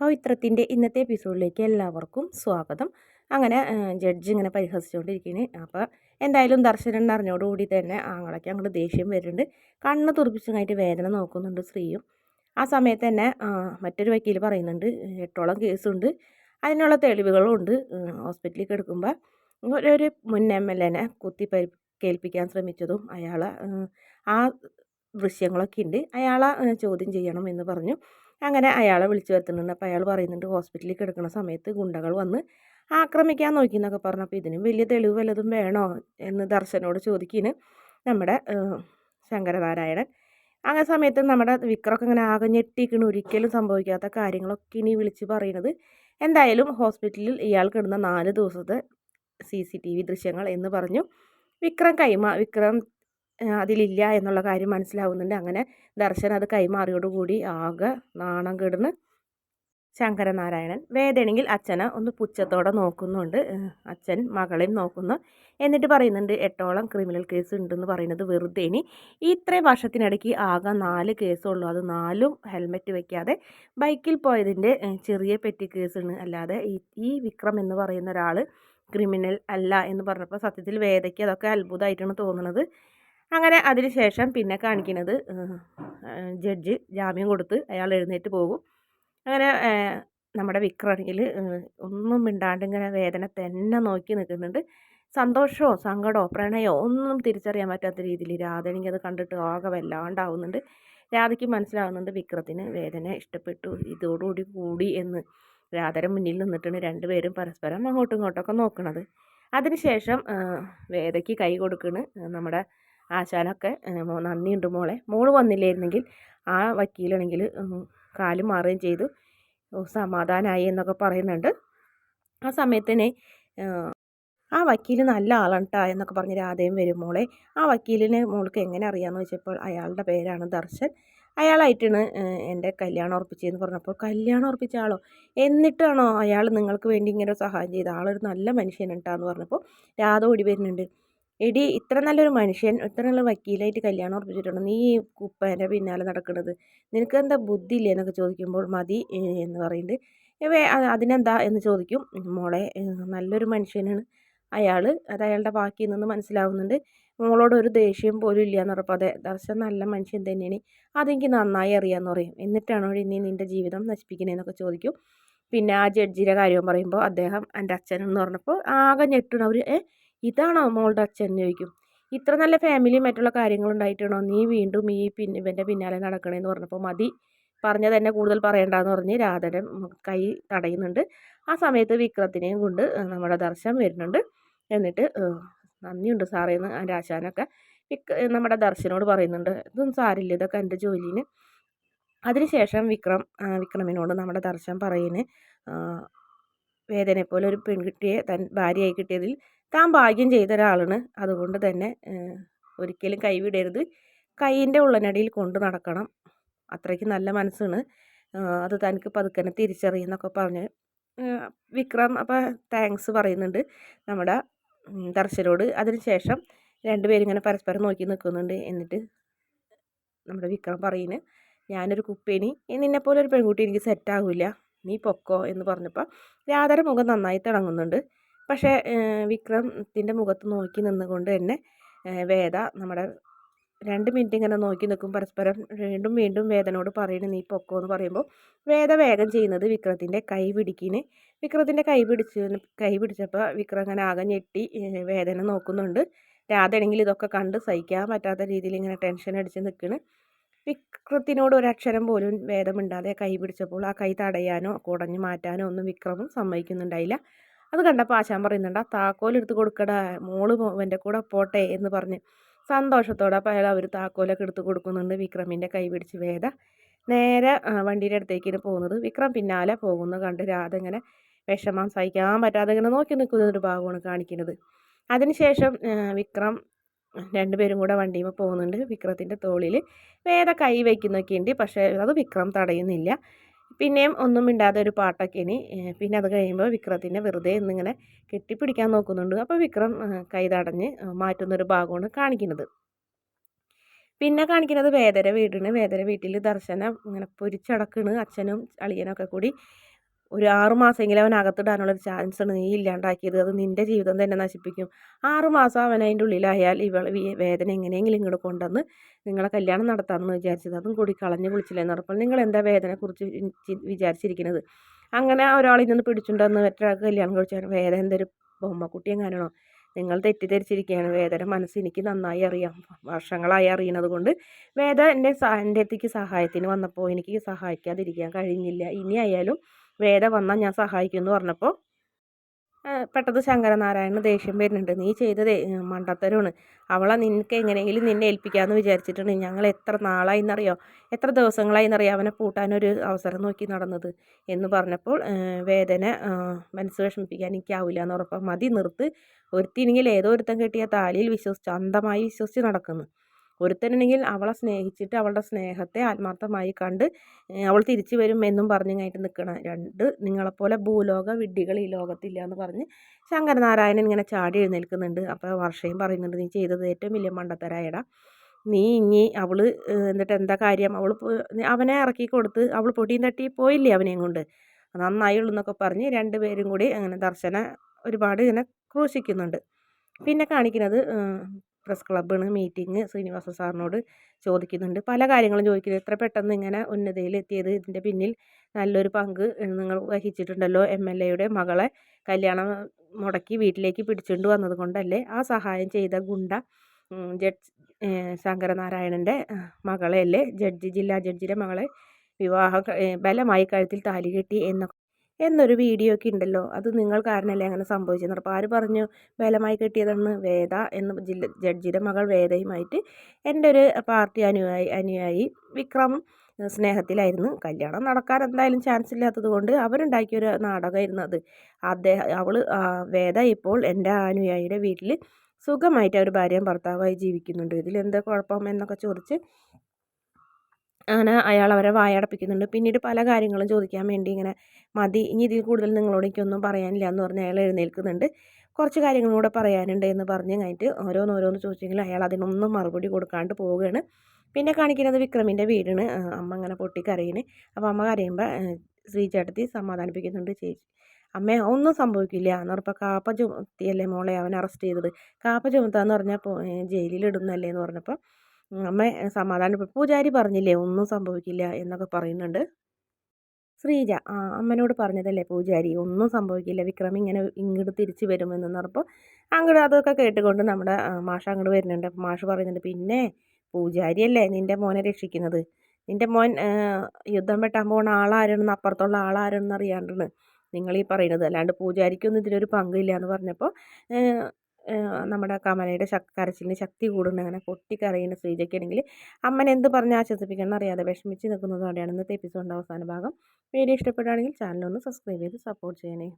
പവിത്രത്തിന്റെ ഇന്നത്തെ എപ്പിസോഡിലേക്ക് എല്ലാവർക്കും സ്വാഗതം. അങ്ങനെ ജഡ്ജ് ഇങ്ങനെ പരിഹസിച്ചുകൊണ്ടിരിക്കുകയാണ് അപ്പോൾ എന്തായാലും ദർശനം അറിഞ്ഞോടുകൂടി തന്നെ ആങ്ങളൊക്കെ അങ്ങോട്ട് ദേഷ്യം വരുന്നുണ്ട്. കണ്ണ് തുറപ്പിച്ചതായിട്ട് വേദന നോക്കുന്നുണ്ട് സ്ത്രീയും. ആ സമയത്ത് തന്നെ മറ്റൊരു വക്കീൽ പറയുന്നുണ്ട് എട്ടോളം കേസുണ്ട്. അതിനുള്ള തെളിവുകളും ഉണ്ട്. ഹോസ്പിറ്റലിൽ കിടക്കുമ്പോൾ ഒരു മുൻ എം എൽ എനെ കുത്തി കേൾപ്പിക്കാൻ ശ്രമിച്ചതും അയാൾ ആ ദൃശ്യങ്ങളൊക്കെ ഉണ്ട്. അയാളെ ചോദ്യം ചെയ്യണം എന്ന് പറഞ്ഞു. അങ്ങനെ അയാളെ വിളിച്ചു വരുത്തുന്നുണ്ട്. അപ്പോൾ അയാൾ പറയുന്നുണ്ട് ഹോസ്പിറ്റലിൽ കിടക്കുന്ന സമയത്ത് ഗുണ്ടകൾ വന്ന് ആക്രമിക്കാൻ നോക്കി എന്നൊക്കെ പറഞ്ഞു. അപ്പോൾ ഇതിനും വലിയ തെളിവ് വല്ലതും വേണോ എന്ന് ദർശനോട് ചോദിക്കുന്നു നമ്മുടെ ശങ്കരനാരായണൻ. അങ്ങനെ സമയത്ത് നമ്മുടെ വിക്രമൊക്കെ ഇങ്ങനെ ആകെ ഞെട്ടിക്കണ. ഒരിക്കലും സംഭവിക്കാത്ത കാര്യങ്ങളൊക്കെ ഇനി വിളിച്ച് പറയുന്നത് എന്തായാലും ഹോസ്പിറ്റലിൽ ഇയാൾ കിടന്ന നാല് ദിവസത്തെ സി സി ടി വി ദൃശ്യങ്ങൾ എന്ന് പറഞ്ഞു. വിക്രം കൈമാ വിക്രം അതിലില്ല എന്നുള്ള കാര്യം മനസ്സിലാവുന്നുണ്ട്. അങ്ങനെ ദർശൻ അത് കൈമാറിയോടുകൂടി ആകെ നാണം കെടുന്ന് ശങ്കരനാരായണൻ വേദനെങ്കിൽ അച്ഛനെ ഒന്ന് പുച്ഛത്തോടെ നോക്കുന്നുണ്ട്. അച്ഛൻ മകളെയും നോക്കുന്നു. എന്നിട്ട് പറയുന്നുണ്ട് എട്ടോളം ക്രിമിനൽ കേസ് ഉണ്ടെന്ന് പറയുന്നത് വെറുതെ. ഇനി ഇത്രയും വർഷത്തിനിടയ്ക്ക് ആകെ നാല് കേസുള്ളൂ അത് നാലും ഹെൽമെറ്റ് വെക്കാതെ ബൈക്കിൽ പോയതിന്റെ ചെറിയ പെറ്റി കേസാണ് അല്ലാതെ ഈ വിക്രം എന്ന് പറയുന്ന ഒരാൾ ക്രിമിനൽ അല്ല എന്ന് പറഞ്ഞപ്പോൾ സത്യത്തിൽ വേദയ്ക്ക് അതൊക്കെ അത്ഭുതമായിട്ടാണ് തോന്നുന്നത് അങ്ങനെ അതിന് ശേഷം പിന്നെ കാണിക്കുന്നത് ജഡ്ജ് ജാമ്യം കൊടുത്ത് അയാൾ എഴുന്നേറ്റ് പോകും. അങ്ങനെ നമ്മുടെ വിക്രാണെങ്കിൽ ഒന്നും മിണ്ടാണ്ട് ഇങ്ങനെ വേദന തന്നെ നോക്കി നിൽക്കുന്നുണ്ട്. സന്തോഷമോ സങ്കടമോ പ്രണയമോ ഒന്നും തിരിച്ചറിയാൻ പറ്റാത്ത രീതിയിൽ രാധനിക്ക് അത് കണ്ടിട്ട് ആകെ വല്ലാണ്ടാവുന്നുണ്ട്. രാധയ്ക്ക് മനസ്സിലാവുന്നുണ്ട് വിക്രത്തിന് വേദന ഇഷ്ടപ്പെട്ടു ഇതോടുകൂടി കൂടി എന്ന്. രാധര മുന്നിൽ നിന്നിട്ടാണ് രണ്ടുപേരും പരസ്പരം അങ്ങോട്ടും ഇങ്ങോട്ടൊക്കെ നോക്കുന്നത് അതിനുശേഷം വേദയ്ക്ക് കൈ കൊടുക്കണ് നമ്മുടെ ആശാനൊക്കെ നന്ദിയുണ്ട് മോളെ. മോൾ വന്നില്ലായിരുന്നെങ്കിൽ ആ വക്കീലാണെങ്കിൽ കാൽ മാറുകയും ചെയ്തു. സമാധാനമായി എന്നൊക്കെ പറയുന്നുണ്ട്. ആ സമയത്ത് തന്നെ ആ വക്കീൽ നല്ല ആളാണ് കേട്ടോ എന്നൊക്കെ പറഞ്ഞ് രാധയും വരും മോളെ. ആ വക്കീലിനെ മോൾക്ക് എങ്ങനെ അറിയാമെന്ന് വെച്ചപ്പോൾ അയാളുടെ പേരാണ് ദർശൻ. അയാളായിട്ടാണ് എന്റെ കല്യാണം ഉറപ്പിച്ചതെന്ന് പറഞ്ഞപ്പോൾ കല്യാണം ഉറപ്പിച്ച ആളോ? എന്നിട്ടാണോ അയാൾ നിങ്ങൾക്ക് വേണ്ടി ഇങ്ങനെ സഹായം ചെയ്ത ആളൊരു നല്ല മനുഷ്യനുണ്ടാന്ന് പറഞ്ഞപ്പോൾ രാധ ഓടി വരുന്നുണ്ട്. എടി ഇത്ര നല്ലൊരു മനുഷ്യൻ ഇത്ര നല്ല വക്കീലായിട്ട് കല്യാണം ഉറപ്പിച്ചിട്ടുണ്ട്. നീ ഈ കുപ്പേന്റെ പിന്നാലെ നടക്കുന്നത് നിനക്ക് എന്താ ബുദ്ധി ഇല്ലേ എന്നൊക്കെ ചോദിക്കുമ്പോൾ മതി എന്ന് പറയുന്നുണ്ട് അതിനെന്താ എന്ന് ചോദിക്കും. മോളെ നല്ലൊരു മനുഷ്യനാണ് അയാൾ അത് അയാളുടെ ബാക്കി നിന്ന് മനസ്സിലാവുന്നുണ്ട്. മോളോട് ഒരു ദേഷ്യം പോലും ഇല്ല എന്ന് പറഞ്ഞപ്പോൾ അതെ ദർശൻ നല്ല മനുഷ്യൻ തന്നെയാണ്. അതെനിക്ക് നന്നായി അറിയാമെന്ന് പറയും. എന്നിട്ടാണോ ഇനി നിന്റെ ജീവിതം നശിപ്പിക്കണേന്നൊക്കെ ചോദിക്കും. പിന്നെ ആ ജഡ്ജിയുടെ കാര്യം പറയുമ്പോൾ അദ്ദേഹം എന്റെ അച്ഛനെന്ന് പറഞ്ഞപ്പോൾ ആകെ ഞെട്ടണം അവർ ഏ ഇതാണോ മോളുടെ അച്ഛൻ എന്ന് ചോദിക്കും. ഇത്ര നല്ല ഫാമിലിയും മറ്റുള്ള കാര്യങ്ങളുണ്ടായിട്ടാണോ നീ വീണ്ടും ഈ പിന്നെ ഇവന്റെ പിന്നാലെ നടക്കണേന്ന് പറഞ്ഞപ്പോൾ മതി. പറഞ്ഞ തന്നെ കൂടുതൽ പറയണ്ടെന്ന് പറഞ്ഞ് രാധനെ കൈ തടയുന്നുണ്ട്. ആ സമയത്ത് വിക്രത്തിനെയും കൊണ്ട് നമ്മുടെ ദർശനം വരുന്നുണ്ട്. എന്നിട്ട് നന്ദിയുണ്ട് സാറേ എന്ന് രാശാനൊക്കെ. വിക്ര നമ്മുടെ ദർശനോട് പറയുന്നുണ്ട് ഇതൊന്നും സാരില്ല ഇതൊക്കെ എന്റെ ജോലിന് അതിനുശേഷം വിക്രം വിക്രമിനോട് നമ്മുടെ ദർശൻ പറയുന്നത് വേദനയെപ്പോലെ ഒരു പെൺകുട്ടിയെ തൻ ഭാര്യയായി കിട്ടിയതിൽ താൻ ഭാഗ്യം ചെയ്ത ഒരാളാണ്. അതുകൊണ്ട് തന്നെ ഒരിക്കലും കൈവിടരുത്. കൈയിന്റെ ഉള്ളനടിയിൽ കൊണ്ട് നടക്കണം. അത്രയ്ക്ക് നല്ല മനസ്സാണ്. അത് തനിക്ക് പതുക്കനെ തിരിച്ചറിയുന്നൊക്കെ പറഞ്ഞ് വിക്രം അപ്പം താങ്ക്സ് പറയുന്നുണ്ട്. നമ്മുടെ ദർശനോട്. അതിനുശേഷം രണ്ടുപേരും ഇങ്ങനെ പരസ്പരം നോക്കി നിൽക്കുന്നുണ്ട്. എന്നിട്ട് നമ്മുടെ വിക്രം പറയുന്നത് ഞാനൊരു കുപ്പേനി. നിന്നെപ്പോലെ ഒരു പെൺകുട്ടി എനിക്ക് സെറ്റാകില്ല നീ പൊക്കോ എന്ന് പറഞ്ഞപ്പോൾ രാധര മുഖം നന്നായി തിളങ്ങുന്നുണ്ട്. പക്ഷേ വിക്രത്തിന്റെ മുഖത്ത് നോക്കി നിന്നുകൊണ്ട് തന്നെ വേദ നമ്മുടെ രണ്ട് മിനിറ്റ് ഇങ്ങനെ നോക്കി നിൽക്കും. പരസ്പരം വീണ്ടും വീണ്ടും വേദനോട് പറയുന്നു നീ പൊക്കോ എന്ന് പറയുമ്പോൾ വേദ വേഗം ചെയ്യുന്നത് വിക്രത്തിന്റെ കൈ പിടിക്കിന്. വിക്രത്തിന്റെ കൈ പിടിച്ച് കൈ പിടിച്ചപ്പോൾ വിക്രം അങ്ങനെ ആകെ ഞെട്ടി വേദന നോക്കുന്നുണ്ട്. രാധയാണെങ്കിൽ ഇതൊക്കെ കണ്ട് സഹിക്കാൻ പറ്റാത്ത രീതിയിൽ ഇങ്ങനെ ടെൻഷൻ അടിച്ച് നിൽക്കുന്നു വിക്രത്തിനോട് ഒരക്ഷരം പോലും വേദമുണ്ടാതെ കൈ പിടിച്ചപ്പോൾ ആ കൈ തടയാനോ കുടഞ്ഞു മാറ്റാനോ ഒന്നും വിക്രമും സമ്മതിക്കുന്നുണ്ടായില്ല. അത് കണ്ടപ്പോൾ ആശാൻ പറയുന്നുണ്ട് ആ താക്കോലെടുത്ത് കൊടുക്കടാ മോൾ എന്റെ കൂടെ പോട്ടെ എന്ന് പറഞ്ഞ് സന്തോഷത്തോടെ അപ്പോൾ അയാൾ അവർ താക്കോലൊക്കെ എടുത്ത് കൊടുക്കുന്നുണ്ട് വിക്രമിന്റെ കൈ പിടിച്ച് വേദ. നേരെ വണ്ടിയുടെ അടുത്തേക്കാണ് പോകുന്നത്. വിക്രം പിന്നാലെ പോകുന്നത് കണ്ട് രാധ ഇങ്ങനെ വിഷമം സഹിക്കാൻ പറ്റാതെ ഇങ്ങനെ നോക്കി നിൽക്കുന്ന ഒരു ഭാഗമാണ് കാണിക്കുന്നത്. അതിനുശേഷം വിക്രം രണ്ടുപേരും കൂടെ വണ്ടിയിൽ പോകുന്നുണ്ട് വിക്രത്തിന്റെ തോളിൽ വേദ കൈ വയ്ക്കുന്നൊക്കെ ഉണ്ട് പക്ഷേ അത് വിക്രം തടയുന്നില്ല. പിന്നെയും ഒന്നും മിണ്ടാതെ ഒരു പാട്ടൊക്കെ ഇനി പിന്നെ അത് കഴിയുമ്പോൾ വിക്രത്തിനെ വെറുതെ എന്നിങ്ങനെ കെട്ടിപ്പിടിക്കാൻ നോക്കുന്നുണ്ട്. അപ്പോൾ വിക്രം കൈ തടഞ്ഞ് മാറ്റുന്നൊരു ഭാഗമാണ് കാണിക്കുന്നത്. പിന്നെ കാണിക്കുന്നത് വേദര വീടാണ്. വേദര വീട്ടിൽ ദർശനം ഇങ്ങനെ പൊരിച്ചടക്കണ്. അച്ഛനും അളിയനൊക്കെ കൂടി ഒരു ആറ് മാസമെങ്കിലും അവൻ അകത്തിടാനുള്ളൊരു ചാൻസ് നീ ഇല്ലാണ്ടാക്കിയത്. അത് നിന്റെ ജീവിതം തന്നെ നശിപ്പിക്കും. ആറ് മാസം അവൻ അതിന്റെ ഉള്ളിലായാൽ ഇവൾ വേദന എങ്ങനെയെങ്കിലും ഇങ്ങോട്ട് കൊണ്ടുവന്ന് നിങ്ങളെ കല്യാണം നടത്താമെന്ന് വിചാരിച്ചത്. അതും കൂടി കളഞ്ഞ് കുളിച്ചില്ലെന്ന് പറഞ്ഞപ്പോൾ നിങ്ങൾ എന്താ വേദനയെ കുറിച്ച് വിചാരിച്ചിരിക്കുന്നത്? അങ്ങനെ ഒരാളിൽ നിന്ന് പിടിച്ചിട്ടുണ്ടെന്ന് മറ്റൊരാൾക്ക് കല്യാണം കഴിച്ചാൽ വേദന എന്തൊരു ബൊമ്മക്കുട്ടിയും കാണണോ നിങ്ങൾ തെറ്റിദ്ധരിച്ചിരിക്കുകയാണ്. വേദന മനസ്സ് എനിക്ക് നന്നായി അറിയാം. വർഷങ്ങളായി അറിയുന്നത് കൊണ്ട് വേദ എന്റെ എന്റെ അടുത്തേക്ക് സഹായത്തിന് വന്നപ്പോൾ എനിക്ക് സഹായിക്കാതിരിക്കാൻ കഴിഞ്ഞില്ല. ഇനിയായാലും വേദ വന്നാൽ ഞാൻ സഹായിക്കുമെന്ന് പറഞ്ഞപ്പോൾ പെട്ടെന്ന് ശങ്കരനാരായണന് ദേഷ്യം വരുന്നുണ്ട്. നീ ചെയ്തത് മണ്ടത്തരമാണ്. അവളെ നിനക്ക് എങ്ങനെയെങ്കിലും നിന്നെ ഏൽപ്പിക്കാമെന്ന് വിചാരിച്ചിട്ടുണ്ട്. ഞങ്ങൾ എത്ര നാളായിന്നറിയോ? എത്ര ദിവസങ്ങളായിന്നറിയോ അവനെ പൂട്ടാനൊരു അവസരം നോക്കി നടന്നത്? എന്ന് പറഞ്ഞപ്പോൾ വേദന മനസ്സ് വിഷമിപ്പിക്കാൻ എനിക്കാവില്ല എന്ന് ഉറപ്പം മതി നിർത്ത്. ഒരുത്തിനെങ്കിൽ ഏതോ ഒരുത്തം കിട്ടിയ താലിയിൽ വിശ്വസിച്ച് അന്ധമായി വിശ്വസിച്ച് നടക്കുന്നു. ഒരുത്തനുണ്ടെങ്കിൽ അവളെ സ്നേഹിച്ചിട്ട് അവളുടെ സ്നേഹത്തെ ആത്മാർത്ഥമായി കണ്ട് അവൾ തിരിച്ചു വരും എന്നും പറഞ്ഞങ്ങായിട്ട് നിൽക്കണം രണ്ട് നിങ്ങളെപ്പോലെ ഭൂലോക വിഡ്ഢികൾ ഈ ലോകത്തില്ല എന്ന് പറഞ്ഞ് ശങ്കരനാരായണൻ ഇങ്ങനെ ചാടി എഴുന്നേൽക്കുന്നുണ്ട്. അപ്പോൾ വർഷയും പറയുന്നുണ്ട് നീ ചെയ്തത് ഏറ്റവും വലിയ മണ്ടത്തരായടാ. നീ ഇങ്ങി അവൾ എന്നിട്ട് എന്താ കാര്യം? അവൾ അവനെ ഇറക്കി കൊടുത്ത് അവൾ പൊട്ടിയും തട്ടി പോയില്ലേ അവനെയും കൊണ്ട്? നന്നായുള്ളൂ എന്നൊക്കെ പറഞ്ഞ് രണ്ടുപേരും കൂടി അങ്ങനെ ദർശന ഒരുപാട് ഇങ്ങനെ ക്രൂശിക്കുന്നുണ്ട്. പിന്നെ കാണിക്കുന്നത് പ്രസ് ക്ലബ്ബാണ് മീറ്റിംഗ് ശ്രീനിവാസ സാറിനോട് ചോദിക്കുന്നുണ്ട്. പല കാര്യങ്ങളും ചോദിക്കുന്നത് എത്ര പെട്ടെന്ന് ഇങ്ങനെ ഉന്നതയിൽ എത്തിയത് ഇതിന്റെ പിന്നിൽ നല്ലൊരു പങ്ക് നിങ്ങൾ വഹിച്ചിട്ടുണ്ടല്ലോ എം എൽ എയുടെ മകളെ കല്യാണം മുടക്കി വീട്ടിലേക്ക് പിടിച്ചുകൊണ്ട് വന്നത് കൊണ്ടല്ലേ ആ സഹായം ചെയ്ത ഗുണ്ട ജഡ്ജ് ശങ്കരനാരായണന്റെ മകളെ അല്ലേ ജഡ്ജി ജില്ലാ ജഡ്ജിയുടെ മകളെ വിവാഹ ബലമായി കഴുത്തിൽ താലി കെട്ടി എന്നൊക്കെ എന്നൊരു വീഡിയോ ഒക്കെ ഉണ്ടല്ലോ അത് നിങ്ങൾ കാരണമല്ലേ അങ്ങനെ സംഭവിച്ചത് അപ്പോൾ ആര് പറഞ്ഞു? വേലമായി കിട്ടിയതെന്ന് വേദ എന്ന് ജില്ല ജഡ്ജിയുടെ മകൾ വേദയുമായിട്ട് എന്റെ ഒരു പാർട്ടി അനുയായി അനുയായി വിക്രം സ്നേഹത്തിലായിരുന്നു. കല്യാണം നടക്കാൻ എന്തായാലും ചാൻസ് ഇല്ലാത്തത് കൊണ്ട് അവരുണ്ടാക്കിയൊരു നാടകമായിരുന്നു അത്. അദ്ദേഹം അവൾ വേദ ഇപ്പോൾ എന്റെ അനുയായിയുടെ വീട്ടിൽ സുഖമായിട്ട് അവർ ഭാര്യയും ഭർത്താവായി ജീവിക്കുന്നുണ്ട്. ഇതിലെന്താ കുഴപ്പം എന്നൊക്കെ ചോദിച്ച് അങ്ങനെ അയാൾ അവരെ വായടപ്പിക്കുന്നുണ്ട്. പിന്നീട് പല കാര്യങ്ങളും ചോദിക്കാൻ വേണ്ടി ഇങ്ങനെ മതി ഇനി ഇതിൽ കൂടുതൽ നിങ്ങളോട് എനിക്കൊന്നും പറയാനില്ല എന്ന് പറഞ്ഞ് അയാൾ എഴുന്നേൽക്കുന്നുണ്ട്. കുറച്ച് കാര്യങ്ങളും കൂടെ പറയാനുണ്ട് എന്ന് പറഞ്ഞ് കഴിഞ്ഞിട്ട് ഓരോന്നോരോന്ന് ചോദിച്ചെങ്കിൽ അയാൾ അതിനൊന്നും മറുപടി കൊടുക്കാണ്ട് പോവുകയാണ്. പിന്നെ കാണിക്കുന്നത് വിക്രമിന്റെ വീടാണ്. അമ്മ അങ്ങനെ പൊട്ടിക്കരയിന് അപ്പോൾ അമ്മ കരയുമ്പോൾ ശ്രീചേട്ടത്തി സമാധാനിപ്പിക്കുന്നുണ്ട്. ചേച്ചി അമ്മ ഒന്നും സംഭവിക്കില്ല. എന്ന് പറഞ്ഞപ്പോൾ കാപ്പ ചുമത്തിയല്ലേ മോളെ അവൻ അറസ്റ്റ് ചെയ്തത്? കാപ്പ ചുമത്താന്ന് പറഞ്ഞപ്പോൾ ജയിലിലിടുന്നല്ലേ? എന്ന് പറഞ്ഞപ്പോൾ അമ്മ സമാധാനം. പൂജാരി പറഞ്ഞില്ലേ ഒന്നും സംഭവിക്കില്ല എന്നൊക്കെ പറയുന്നുണ്ട്. ശ്രീജ ആ അമ്മനോട് പറഞ്ഞതല്ലേ പൂജാരി ഒന്നും സംഭവിക്കില്ല. വിക്രം ഇങ്ങനെ ഇങ്ങോട്ട് തിരിച്ചു വരുമെന്ന് പറഞ്ഞപ്പോൾ അങ്ങോട്ട് അതൊക്കെ കേട്ടുകൊണ്ട് നമ്മുടെ മാഷ അങ്ങോട്ട് വരുന്നുണ്ട്. അപ്പോൾ മാഷ് പറയുന്നുണ്ട് പിന്നെ പൂജാരിയല്ലേ നിന്റെ മോനെ രക്ഷിക്കുന്നത്? നിന്റെ മോൻ യുദ്ധം വെട്ടാൻ പോകുന്ന ആളാരാണെന്ന് അപ്പുറത്തുള്ള ആളാരാണെന്ന് അറിയാണ്ടാണ് നിങ്ങൾ ഈ പറയുന്നത്. അല്ലാണ്ട് പൂജാരിക്കൊന്നും ഇതിലൊരു പങ്കില്ല എന്ന് പറഞ്ഞപ്പോൾ നമ്മുടെ കമലയുടെ ശക് കരച്ചിലിന് ശക്തി കൂടുന്ന. അങ്ങനെ പൊട്ടിക്കറിയുന്ന ശ്രീജയ്ക്കാണെങ്കിൽ അമ്മനെ എന്ത് പറഞ്ഞ് ആശ്വസിപ്പിക്കണം അറിയാതെ വിഷമിച്ച് നിൽക്കുന്നതോടെയാണ് ഇന്നത്തെ എപ്പിസോഡിന്റെ അവസാന ഭാഗം. വീഡിയോ ഇഷ്ടപ്പെടുകയാണെങ്കിൽ ചാനലൊന്ന് സബ്സ്ക്രൈബ് ചെയ്ത് സപ്പോർട്ട് ചെയ്യണേ.